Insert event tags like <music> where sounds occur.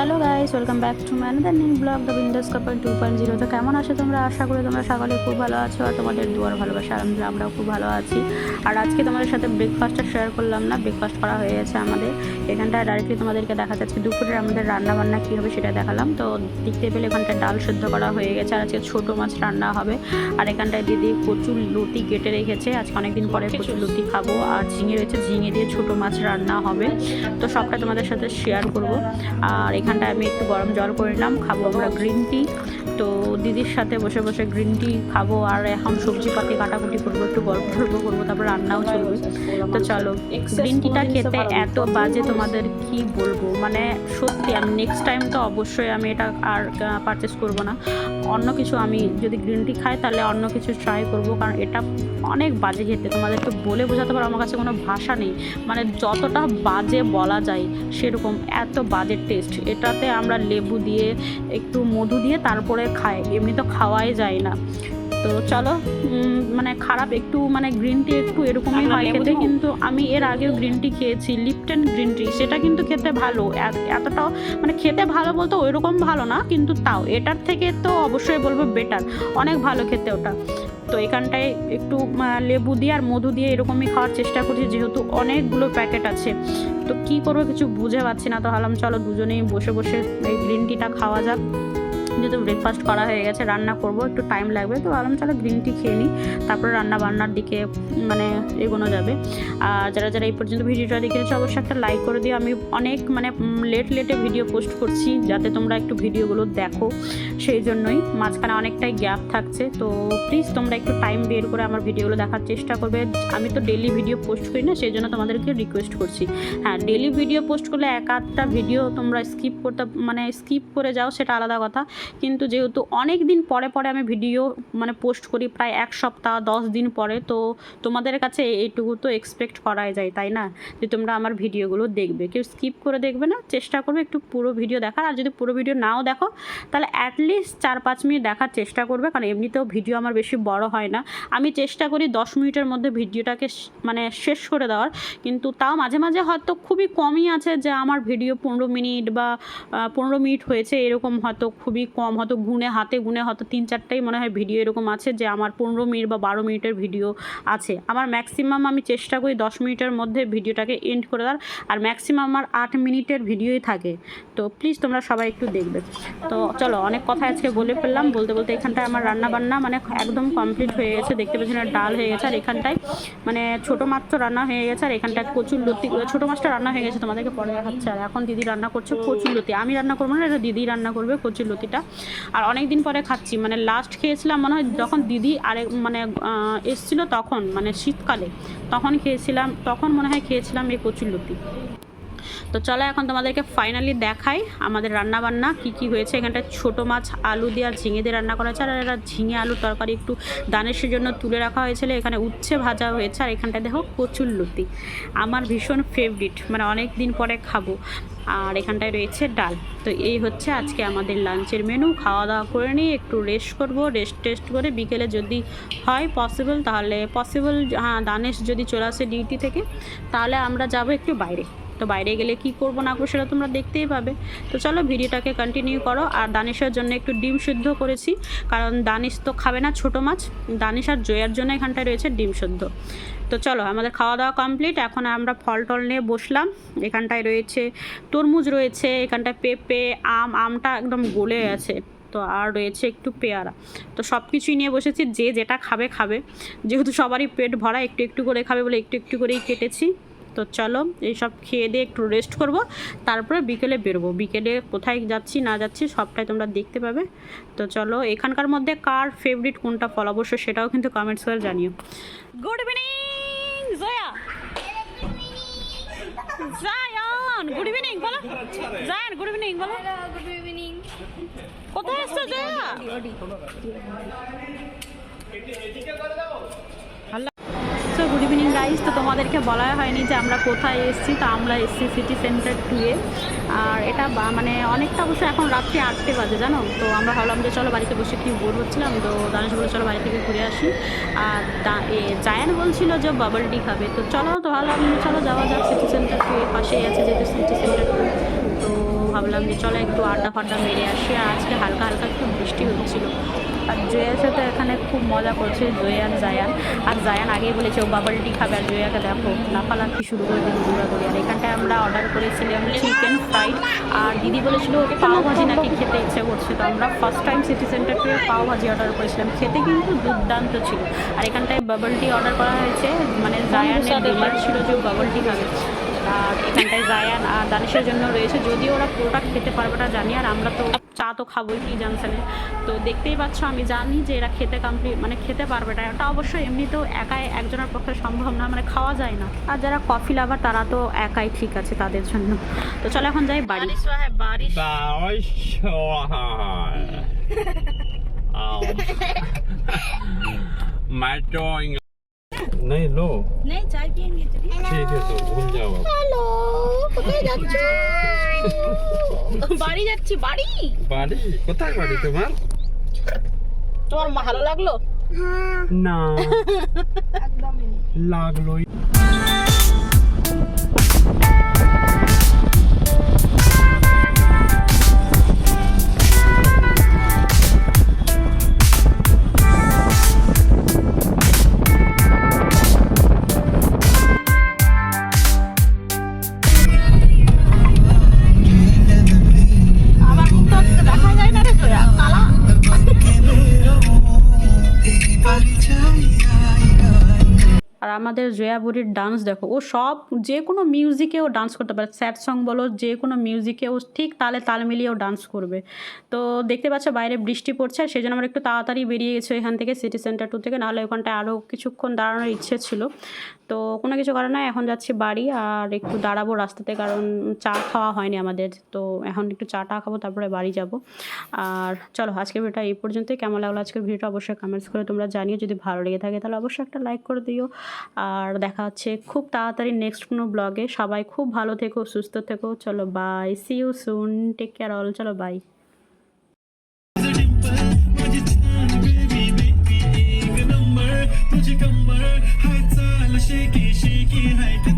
Hello guys welcome back to another new blog the Bindass couple two point zero তো কেমন আছো তোমরা? আশা করি তোমরা সকলে খুব ভালো আছো আর তোমাদের দুয়ার ভালোবাসা আলহামদুলিল্লাহ আমরাও খুব ভালো আছি। আর আজকে তোমাদের সাথে ব্রেকফাস্টটা শেয়ার করলাম না ব্রেকফাস্ট করা হয়ে গেছে আমাদের। এখানটায় ডাইরেক্টলি তোমাদেরকে দেখা যাচ্ছে দুপুরের আমাদের রান্না বান্না কী হবে সেটা দেখালাম। তো দেখতে পেলে এখানটায় ডাল সেদ্ধ করা হয়ে গেছে আর আজকে ছোটো মাছ রান্না হবে। আর এখানটায় দিদি কচুর লতি কেটে রেখেছে। আজকে অনেকদিন পরে কচুর লতি খাব। আর ঝিঙে রয়েছে ঝিঙে দিয়ে ছোটো মাছ রান্না হবে। তো সবটা তোমাদের সাথে শেয়ার করব। আর এখানটায় আমি একটু গরম জল করে নিলাম খাব আমরা গ্রিন টি তো দিদির সাথে বসে বসে গ্রিন টি খাব আর এখন সবজি পাতি কাটাকুটি করব, একটু গল্প টল্প করব, তারপর রান্নাও চলবে। তো চলো গ্রিন টিটা খেতে এত বাজে তোমাদের কি বলব? মানে সত্যি, আমি নেক্সট টাইম তো অবশ্যই আমি এটা আর পারচেস করব না। অন্য কিছু আমি যদি গ্রিন টি খাই, তাহলে অন্য কিছু ট্রাই করব, কারণ এটা অনেক বাজে খেতে। তোমাদেরকে বলে বোঝাতে পারো, আমার কাছে কোনো ভাষা নেই। মানে যতটা বাজে বলা যায়, সেরকম এত বাজে টেস্ট এটাতে আমরা লেবু দিয়ে, একটু মধু দিয়ে, তারপরে খাই এমনি তো খাওয়াই যায় না। তো চলো মানে খারাপ একটু মানে গ্রিন টি একটু এরকমই হয় খেতে কিন্তু আমি এর আগেও গ্রিন টি খেয়েছি লিপটন গ্রিন টি সেটা কিন্তু খেতে ভালো। এতটাও মানে খেতে ভালো বলতে ওইরকম ভালো না কিন্তু তাও এটার থেকে তো অবশ্যই বলব বেটার অনেক ভালো খেতে ওটা। তো এখানটায় একটু লেবু দিয়ে আর মধু দিয়ে এরকমই খাওয়ার চেষ্টা করছি যেহেতু অনেকগুলো প্যাকেট আছে। তো কি করব কিছু বুঝে পাচ্ছি না তো ভাবলাম চলো দুজনেই বসে বসে এই গ্রিন টিটা খাওয়া যাক। যেহেতু ব্রেকফাস্ট করা হয়ে গেছে, রান্না করব, একটু টাইম লাগবে, তো ভাবলাম চলো গ্রিন টি খেয়ে নিই। তারপরে রান্না বান্নার দিকে মানে এগোনো যাবে। আর যারা যারা এই পর্যন্ত ভিডিওটা দেখেছ, অবশ্যই একটা লাইক করে দিও। আমি অনেক মানে লেট লেটে ভিডিও পোস্ট করছি, যাতে তোমরা একটু ভিডিওগুলো দেখো। সেই জন্যই মাঝখানে অনেকটাই গ্যাপ থাকছে। তো প্লিজ তোমরা একটু টাইম বের করে আমার ভিডিওগুলো দেখার চেষ্টা করবে। আমি তো ডেলি ভিডিও পোস্ট করি না, সেই জন্য তোমাদেরকে রিকোয়েস্ট করছি। হ্যাঁ ডেলি ভিডিও পোস্ট করলে এক আধটা ভিডিও তোমরা স্কিপ করতে মানে স্কিপ করে যাও, সেটা আলাদা কথা। কিন্তু যেহেতু অনেক দিন পরে পরে আমি ভিডিও মানে পোস্ট করি প্রায় এক সপ্তাহ, দশ দিন পরে, তো তোমাদের কাছে এইটুকু তো এক্সপেক্ট করাই যায়, তাই না? যে তোমরা আমার ভিডিওগুলো দেখবে। কেউ স্কিপ করে দেখবে না, চেষ্টা করবে একটু পুরো ভিডিও দেখার। আর যদি পুরো ভিডিও নাও দেখো, তাহলে অ্যাটলিস্ট চার পাঁচ মিনিট দেখার চেষ্টা করবে, কারণ এমনিতেও ভিডিও আমার বেশি বড় হয় না। আমি চেষ্টা করি দশ মিনিটের মধ্যে ভিডিওটাকে মানে শেষ করে দেওয়ার। কিন্তু তাও মাঝে মাঝে হয়তো খুবই কমই আছে যে আমার ভিডিও পনেরো মিনিট বা পনেরো মিনিট হয়েছে, এরকম হয়তো খুবই কম হয়তো গুনে, হাতে গুনে হয়তো তিন চারটাই মনে হয় ভিডিও এরকম আছে যে আমার পনেরো মিনিট বা বারো মিনিটের ভিডিও আছে। আমার ম্যাক্সিমাম আমি চেষ্টা করি দশ মিনিটের মধ্যে ভিডিওটাকে এন্ড করে দেওয়ার, আর ম্যাক্সিমাম আমার আট মিনিটের ভিডিওই থাকে। তো প্লিজ তোমরা সবাই একটু দেখবে। তো চলো, অনেক কথা আজকে বলে ফেললাম। বলতে বলতে এখানটায় আমার রান্না বান্না মানে একদম কমপ্লিট হয়ে গেছে। দেখতে পাচ্ছি না ডাল হয়ে গেছে আর এখানটায়। মানে ছোটো মাছ রান্না হয়ে গেছে আর এখানটায় কচুর লতি, ছোটো মাছটা রান্না হয়ে গেছে তোমাদেরকে পরে দেখাচ্ছে। আর এখন দিদি রান্না করছে কচুর লতি। আমি রান্না করব না, এটা দিদি রান্না করবে কচুর লতিটা। আর অনেক দিন পরে খাচ্ছি। মানে লাস্ট খেয়েছিলাম মনে হয় যখন দিদি আরেক মানে এসছিল তখন মানে শীতকালে, তখন খেয়েছিলাম, তখন মনে হয় খেয়েছিলাম এই কচুর লতি তো চলো এখন তোমাদেরকে ফাইনালি দেখাই আমাদের রান্না বান্না কী কী হয়েছে। এখানটায় ছোটো মাছ, আলু দিয়ে আর ঝিঙে দিয়ে রান্না করা হয়েছে। আর এটা ঝিঙে আলুর তরকারি একটু দানেশের জন্য তুলে রাখা হয়েছিল। এখানে উচ্ছে ভাজা হয়েছে আর এখানটায় দেখো কচুর লতি। আমার ভীষণ ফেভারিট মানে অনেক দিন পরে খাব। আর এখানটায় রয়েছে ডাল। তো এই হচ্ছে আজকে আমাদের লাঞ্চের মেনু খাওয়া দাওয়া করে নিয়ে একটু রেস্ট করব রেস্ট টেস্ট করে বিকেলে যদি হয় পসিবল তাহলে পসিবল হ্যাঁ দানেশ যদি চলে আসে ডিউটি থেকে, তাহলে আমরা যাব একটু বাইরে। তো বাইরে গেলে কি করব না করব সেটা তোমরা দেখতেই পাবে। তো চলো ভিডিওটাকে কন্টিনিউ করো। আর দানিশের জন্য একটু ডিম সিদ্ধ করেছি। কারণ দানিশ তো খাবে না ছোটো মাছ। দানিশ আর জয়ার জন্য এখানটায় রয়েছে ডিম সিদ্ধ। তো চলো, আমাদের খাওয়া দাওয়া কমপ্লিট এখন আমরা ফল টল নিয়ে বসলাম। এখানটায় রয়েছে তরমুজ রয়েছে, এখানটায় পেঁপে, আম, আমটা একদম গলে আছে তো আর রয়েছে একটু পেয়ারা। তো সব কিছুই নিয়ে বসেছি। যে যেটা খাবে খাবে। যেহেতু সবারই পেট ভরা, একটু একটু করে খাবে বলে একটু একটু করেই কেটেছি। তো চলো এইসব খেয়ে দিয়ে একটু রেস্ট করব তারপরে বিকেলে বেরোবো। বিকেলে কোথায় যাচ্ছি না যাচ্ছি সবটাই তোমরা দেখতে পাবে। তো চলো এখানকার মধ্যে কার ফেভারিট কোনটা ফল অবশ্য সেটাও কিন্তু কমেন্টস করে জানিও। Good evening Joya Zayan good evening বলো। জায়ান গুড ইভিনিং বলো। গুড ইভিনিং কোথায় এসছো Joya so good evening guys তো তোমাদেরকে বলা হয়নি যে আমরা কোথায় এসেছি, তো আমরা এসেছি সিটি সেন্টার টুয়ে আর এটা মানে অনেকটা অবশ্য এখন রাত্রি আটটে বাজে, জানো? তো আমরা ভাবলাম যে চলো বাড়িতে বসে কি বোর হচ্ছিলাম তো দানেশ বলে চলো বাড়ি থেকে ঘুরে আসি। আর জায়ান বলছিল যে বাবল টি খাবে। তো চলো, তো ভাবলাম চলো যাওয়া যাক সিটি সেন্টার টু এর পাশেই আছে যেহেতু সিটি সেন্টার টু তো ভাবলাম যে চলো একটু আড্ডা ফাড্ডা মেরে আসি। আর আজকে হালকা হালকা একটু বৃষ্টি হচ্ছিল। আর জয়ের সাথে এখানে খুব মজা করছে জয় আর জায়ান আর জায়ান আগেই বলেছে ও বাবল টি খাবে আর জয়াকে দেখো লাফালাফি শুরু করে দিল করি আর এখানটায় আমরা অর্ডার করেছিলাম চিকেন ফ্রাইড আর দিদি বলেছিল ওকে পাও ভাজি নাকি খেতে ইচ্ছে করছে তো আমরা ফার্স্ট টাইম সিটি সেন্টার থেকে পাও ভাজি অর্ডার করেছিলাম। খেতে কিন্তু দুর্দান্ত ছিল। আর এখানটায় বাবল টি অর্ডার করা হয়েছে মানে জায়ানের ডিমান্ড ছিল যে বাবল টি খাবে। আর এখানটায় জায়ান আর দানিশের জন্য রয়েছে। যদিও ওরা পুরোটা খেতে পারবে না জানি আর আমরা তো চা তো খাবোই কি জানছেন তো দেখতেই পাচ্ছ আমি জানি যে এরা খেতে কমপ্লিট মানে খেতে পারবে না। ওটা অবশ্যই এমনিতেও একাই একজনের পক্ষে সম্ভব না মানে খাওয়া যায় না। আর যারা কফি লাভার তারা তো একাই ঠিক আছে তাদের জন্য। তো চলো এখন যাই বাড়ি। বাড়ি my <laughs> नहीं लो বাড়ি যাচ্ছি বাড়ি কোথায় বাড়ি তোমার তোমার ভালো লাগল না লাগলোই আমাদের জয়া বুড়ির ডান্স দেখো। ও সব, যে কোনো মিউজিকে ও ডান্স করতে পারে। স্যাড সং বলো, যে কোনো মিউজিকে ও ঠিক তালে তাল মিলিয়ে ও ডান্স করবে। তো দেখতে পাচ্ছ বাইরে বৃষ্টি পড়ছে আর সেই জন্য আমরা একটু তাড়াতাড়ি বেরিয়ে গেছি এখান থেকে সিটি সেন্টার টু থেকে। নাহলে ওখানটায় আরও কিছুক্ষণ দাঁড়ানোর ইচ্ছে ছিল। তো কোনো কিছু কারণে এখন যাচ্ছি বাড়ি আর একটু দাঁড়াবো রাস্তাতে কারণ চা খাওয়া হয়নি আমাদের তো এখন একটু চা টা খাবো তারপরে বাড়ি যাব আর চলো আজকের ভিডিওটা এই পর্যন্তই কেমন লাগলো আজকের ভিডিওটা অবশ্যই কমেন্টস করে তোমরা জানিও যদি ভালো লেগে থাকে তাহলে অবশ্যই একটা লাইক করে দিও আর দেখা হচ্ছে খুব তাড়াতাড়ি নেক্সট কোনো ব্লগে সবাই খুব ভালো থেকো সুস্থ থেকো চলো bye see you soon take care all চলো বাই तुझी कंबर खुशी की शी की